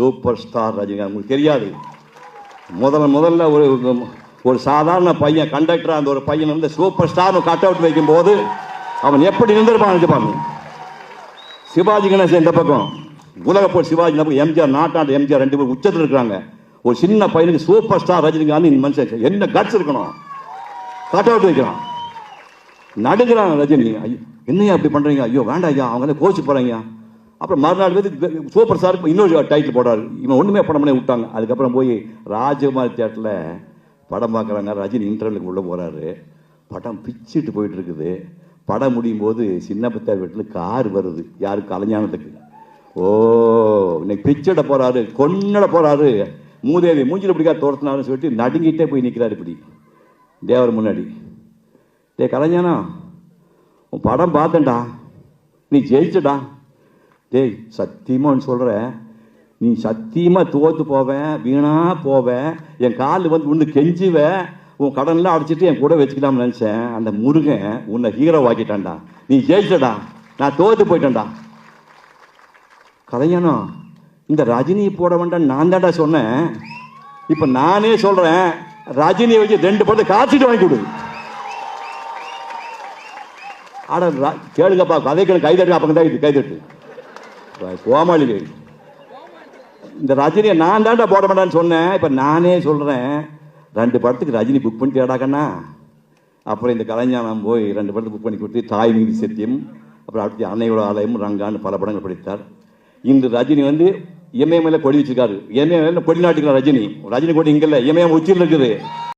Super star Rajinikanth. உங்களுக்கு தெரியாது. முதல்ல முதல்ல ஒரு ஒரு சாதாரண பையன் கண்டக்டர் அந்த ஒரு பையன் வந்து சூப்பர் ஸ்டார்னு கட் அவுட் வைக்கும்போது அவன் எப்படி நின்றுருப்பான் பாருங்க. சிவாஜி கணேசன் இந்த பக்கம்? உலக போய் சிவாஜி நம்ம எம்ஜிஆர் நாட்டாண்டு எம்ஜிஆர் ரெண்டு பேரும் உச்சத்தில் இருக்கிறாங்க. ஒரு சின்ன பையனுக்கு சூப்பர் ஸ்டார் ரஜினிகாந்த் இந்த மனுஷன் என்ன கட்ஸ் இருக்கணும்? கட் அவுட் வைக்கிறான். நடுங்கிறான் ரஜினி. ஐயோ என்னையா அப்படி பண்ணுறீங்க ஐயோ வேண்டாம் ஐயா அவங்க கோச்சு போறாங்க அப்புறம் மறுநாள் வந்து சூப்பர் ஸ்டாருக்கு இன்னொரு டைட்டில் போடுறாரு. இவன் ஒன்றுமே படம் பண்ணி விட்டாங்க. அதுக்கப்புறம் போய் ராஜகுமார் தேட்டரில் படம் பார்க்குறாங்க. ரஜினி இன்டர்வியூக்கு உள்ளே போகிறாரு படம் பிச்சுட்டு போயிட்டு இருக்குது. படம் முடியும் போது சின்ன பத்தார் வீட்டில் கார் வருது. யாருக்கு கலைஞானத்துக்கு. ஓ இன்னைக்கு பிச்சிட போகிறாரு கொன்னட போகிறாரு மூதேவி மூஞ்சில் பிடிக்கா தோர்த்தினாருன்னு சொல்லிட்டு நடுங்கிட்டே போய் நிற்கிறாரு இப்படி. தேவர் முன்னாடி. டேய் கலைஞானா உன் படம் பார்த்தேன்டா. நீ ஜெயிச்சடா. டேய் சத்தியமான்னு சொல்கிறேன் நீ சத்தியமாக தோற்று போவேன் வீணாக போவேன் என் காலில் வந்து ஒன்று கெஞ்சுவேன் உன் கடன்லாம் அடிச்சிட்டு என் கூட வச்சுக்கலாம்னு நினச்சேன். அந்த முருகன் உன்னை ஹீரோ ஆக்கிட்டான்டா நீ ஜெயிச்சடா. நான் தோற்று போயிட்டேன்டா. கலைஞானா இந்த ரஜினி போட வேண்டாம் நான் தான்டா சொன்னேன். இப்போ நானே சொல்கிறேன் ரஜினியை வச்சு ரெண்டு படத்தை காய்ச்சிட்டு வாங்கி கொடு. ஆட கேளுங்கப்பா கதை கேளு கைதட்டு அப்போ தான் இது கைதட்டு கோமாளி இந்த ரஜினியை நான் தான்டா போட மாட்டான்னு சொன்னேன். இப்போ நானே சொல்கிறேன் ரெண்டு படத்துக்கு ரஜினி புக் பண்ணிட்டு கண்ணா? அப்புறம் இந்த கலைஞானம் போய் ரெண்டு படத்துக்கு புக் பண்ணி கொடுத்து தாய் மீதி சத்தியம் அப்புறம் அடுத்து அன்னையோட ஆலயம் ரங்கான்னு பல படங்கள் படித்தார். இன்று ரஜினி வந்து இமயமலை கொடி வச்சிருக்காரு. இமயமலை கொடி நாட்டுக்கிறார் ரஜினி. ரஜினி கொடி இங்கே இல்லை இமயம் உச்சியில் இருக்குது.